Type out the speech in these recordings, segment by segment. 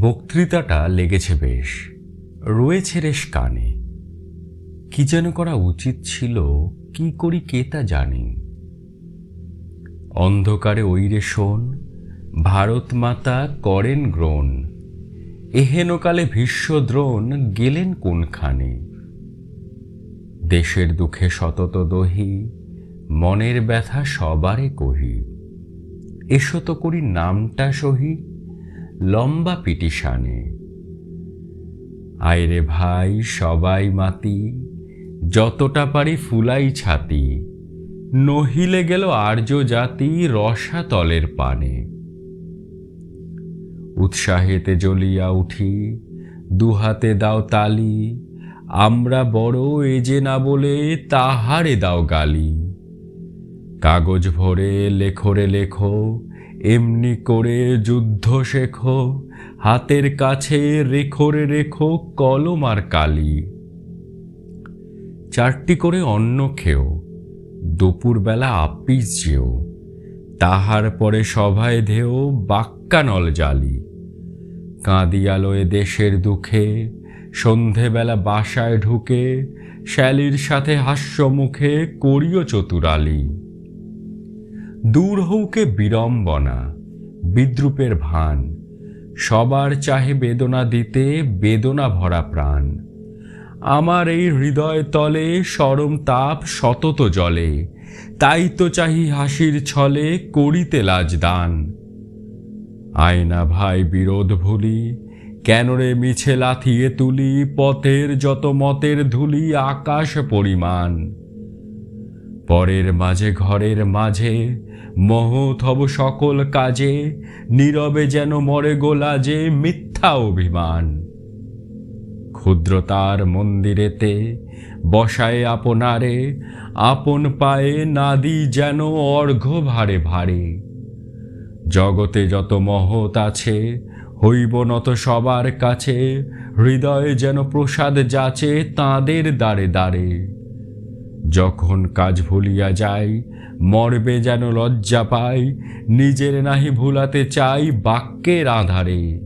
বক্তৃতাটা লেগেছে বেশ। রয়েছে রেশ কানে। কি যেন করা উচিত ছিল, কি করি কে তা জানে। অন্ধকারে ওইরে শোন, ভারত মাতা করেন গ্রহণ এহেনকালে ভীষ্মদ্রোণ গেলেন কোনখানে? দেশের দুঃখে সতত দহি, মনের ব্যথা সবারে কহি। এসো তো করি নামটা সহি লম্বা পিটিশানে। আয়রে ভাই, সবাই মাতি, যতটা পারি ফুলাই ছাতি। নহিলে গেল আর্য জাতি রসাতলের পানে। উৎসাহেতে জ্বলিয়া উঠি, দুহাতে দাও তালি, আমরা বড় এ যে না বলে তাহারে দাও গালি। কাগজ ভরে, লেখরে লেখো এমনি করে যুদ্ধ শেখো, হাতের কাছে রেখরে রেখো কলম আর কালি। চারটি করে অন্ন খেও দুপুরবেলা আপিস যেও, তাহার পরে সভায় ধেও বাক্যানল জালি। কাঁদিয়ালয়ে দেশের দুঃখে, সন্ধেবেলা বাসায় ঢুকে, শ্যালির সাথে হাস্য মুখে করিও চতুরালি। দূর হউকে বিড়ম্বনা, বিদ্রুপের ভান। সবার চাহে বেদনা দিতে বেদনা ভরা প্রাণ। আমার এই হৃদয় তলে সরম তাপ সতত জলে, তাই তো চাহি হাসির ছলে করিতে লাজ দান। আয়না ভাই বিরোধ ভুলি, কেন রে মিছে লাথিয়ে তুলি, পথের যত মতের ধুলি, আকাশ পরিমাণ। পরের মাঝে ঘরের মাঝে মহথব সকল কাজে, নীরবে যেন মরে গোলাজে মিথ্যা অভিমান। ক্ষুদ্রতার মন্দিরেতে বসায় আপনারে, আপন পায়ে নাদি যেন অর্ঘ্য ভারে ভারে। জগতে যত মহৎ আছে, হইব নত সবার কাছে, হৃদয়ে যেন প্রসাদ যাচে তাঁদের দ্বারে দ্বারে। যখন কাজ ভুলিয়া যাই মরবে যেন লজ্জা পাই, নিজের নাহি ভুলাতে চাই বাক্যের আধারে।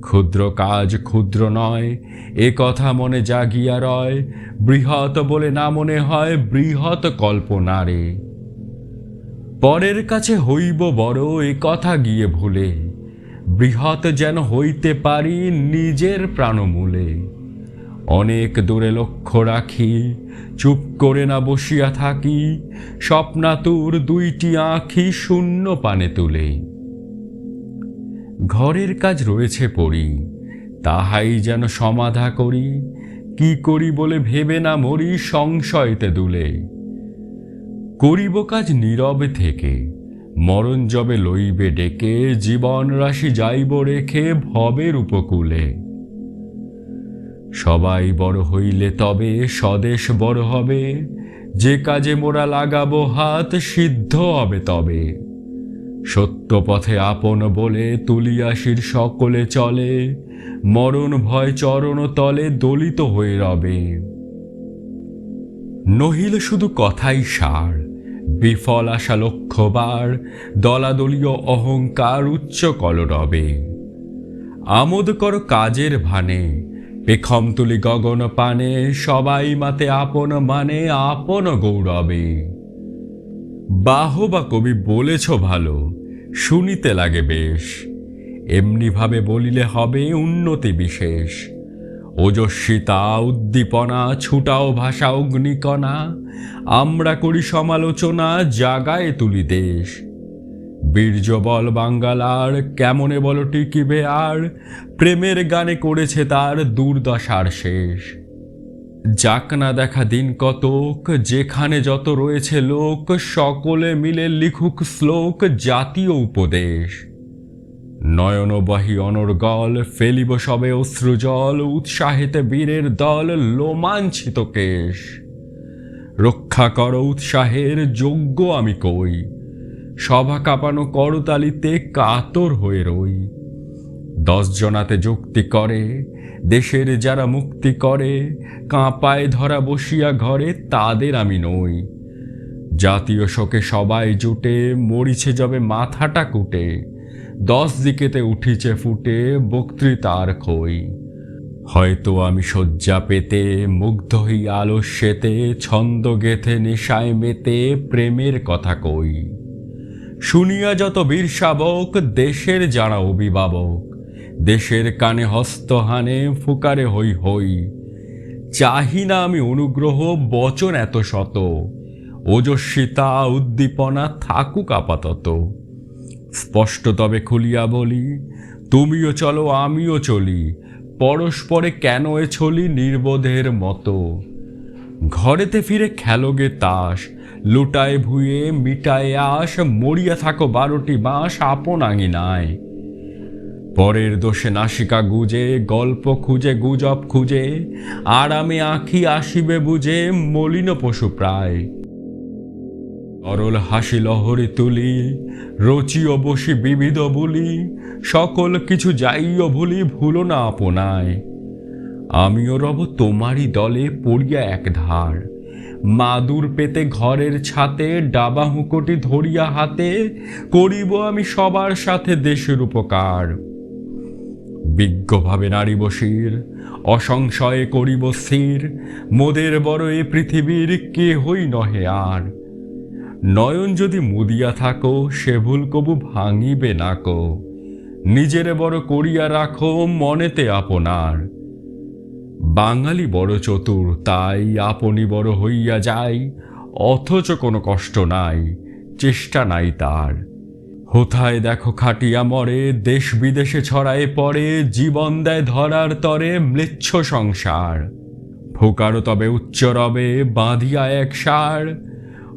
ক্ষুদ্র কাজ ক্ষুদ্র নয়, এ কথা মনে জাগিয়া রয়, বৃহৎ বলে না মনে হয় বৃহৎ কল্পনারে। পরের কাছে হইব বড় এ কথা গিয়ে ভুলে, বৃহৎ যেন হইতে পারি নিজের প্রাণমূলে। অনেক দূরে লক্ষ্য রাখি, চুপ করে না বসিয়া থাকি, স্বপ্নাতুর দুইটি আঁখি শূন্য পানে তুলে। ঘরের কাজ রয়েছে পড়ি, তাহাই যেন সমাধা করি, কি করি বলে ভেবে না মরি সংশয়তে দুলে। করিব কাজ নীরবে থেকে, মরণ জবে লইবে ডেকে, জীবন রাশি যাইব রেখে ভবের উপকূলে। সবাই বড় হইলে তবে স্বদেশ বড় হবে। যে কাজে মোরা লাগাবো হাত, সিদ্ধ হবে তবে। সত্য পথে আপন বলে তুলিয়াসির সকলে চলে। মরণ, ভয়, চরণ তলে দলিত হয়ে রবে। নহিল শুধু কথাই সার, বিফল আশা লক্ষ্যবার দলাদলীয় অহংকার উচ্চ কলরবে আমোদ কর কাজের ভানে পেখম তুলি গগন পানে, সবাই মাতে আপন মানে আপন গৌরবে। বাহ বা কবি বলেছ ভালো, শুনিতে লাগে বেশ। এমনিভাবে বলিলে হবে উন্নতি বিশেষ। ওজস্বিতা, উদ্দীপনা, ছুটাও ভাষা অগ্নিকণা, আমরা করি সমালোচনা, জাগায় তুলি দেশ। বীর্য বল বাঙ্গালার, কেমনে বল টিকিবে আর? প্রেমের গানে করেছে তার দুর্দশার শেষ। যাক না দেখা দিন কতক, যেখানে যত রয়েছে লোক, সকলে মিলে লিখুক শ্লোক, জাতীয় উপদেশ। নয়নবাহী অনর্গল, ফেলিব সবে অশ্রুজল উৎসাহেতে বীরের দল, লোমাঞ্ছিত কেশ। রক্ষা কর উৎসাহের, যোগ্য আমি কই? সভা কাঁপানো করতালিতে কাতর হয়ে রই। দশ জনাতে যুক্তি করে, দেশের যারা মুক্তি করে, কাঁপায় ধরা বসিয়া ঘরে তাদের আমি নই। জাতীয় শোকে সবাই জুটে, মরিছে যবে মাথাটা কুটে। দশ দিকেতে উঠিছে ফুটে বক্তৃতার খই। হয়তো আমি শয্যা পেতে, মুগ্ধ হই আলস্যেতে, ছন্দ গেথে, নেশায় মেতে, প্রেমের কথা কই। শুনিয়া যত বীর শাবক, দেশের যারা অভিভাবক। দেশের কানে হস্তহানে ফুকারে হই হই চাহি না আমি অনুগ্রহ, বচন এত শত। ওজস্বিতা, উদ্দীপনা থাকুক আপাতত। স্পষ্ট তবে খুলিয়া বলি, তুমিও চলো, আমিও চলি। পরস্পরে কেন এ ছলি নির্বোধের মতো। ঘরেতে ফিরে খেলোগে তাস লুটায় ভুয়ে, মিটায় আস মরিয়া থাকো বারোটি বাঁশ, আপন আঙিনায়। পরের দোষে নাসিকা গুজে, গল্প খুঁজে, গুজব খুঁজে, আরামে আঁখি আসিবে বুঝে, মলিন পশু প্রায়। অরল হাসি লহরি তুলি, রচিও বসি বিবিধ বলি, সকল কিছু যাইও ভুলি, ভুলো না আপনায়। আমিও রব তোমারই দলে পড়িয়া এক ধার। মাদুর পেতে ঘরের ছাতে ডাবা হুঁকোটি ধরিয়া হাতে করিব আমি সবার সাথে দেশের উপকার। বিজ্ঞভাবে নারী বসির অসংশয়ে করিব স্থির, মোদের বড় এ পৃথিবীর কেহই নহে আর। নয়ন যদি মুদিয়া থাকো, সে ভুল কবু ভাঙিবে নাকো। নিজের বড় করিয়া রাখো মনেতে আপনার। বাঙালি বড় চতুর, তাই আপনি বড় হইয়া যায় অথচ কোনো কষ্ট নাই, চেষ্টা নাই তার। হোথায় দেখো খাটিয়া মরে, দেশ বিদেশে ছড়ায় পড়ে, জীবন দেয় ধরার তরে, ম্লেচ্ছ সংসার। ফোকারও তবে উচ্চ রবে, বাঁধিয়া এক সার।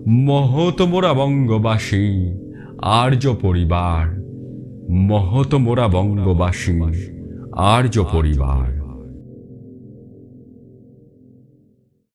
মহত মোরা বঙ্গবাসী, আর্য পরিবার। মহত মোরা বঙ্গবাসী, আর্য পরিবার।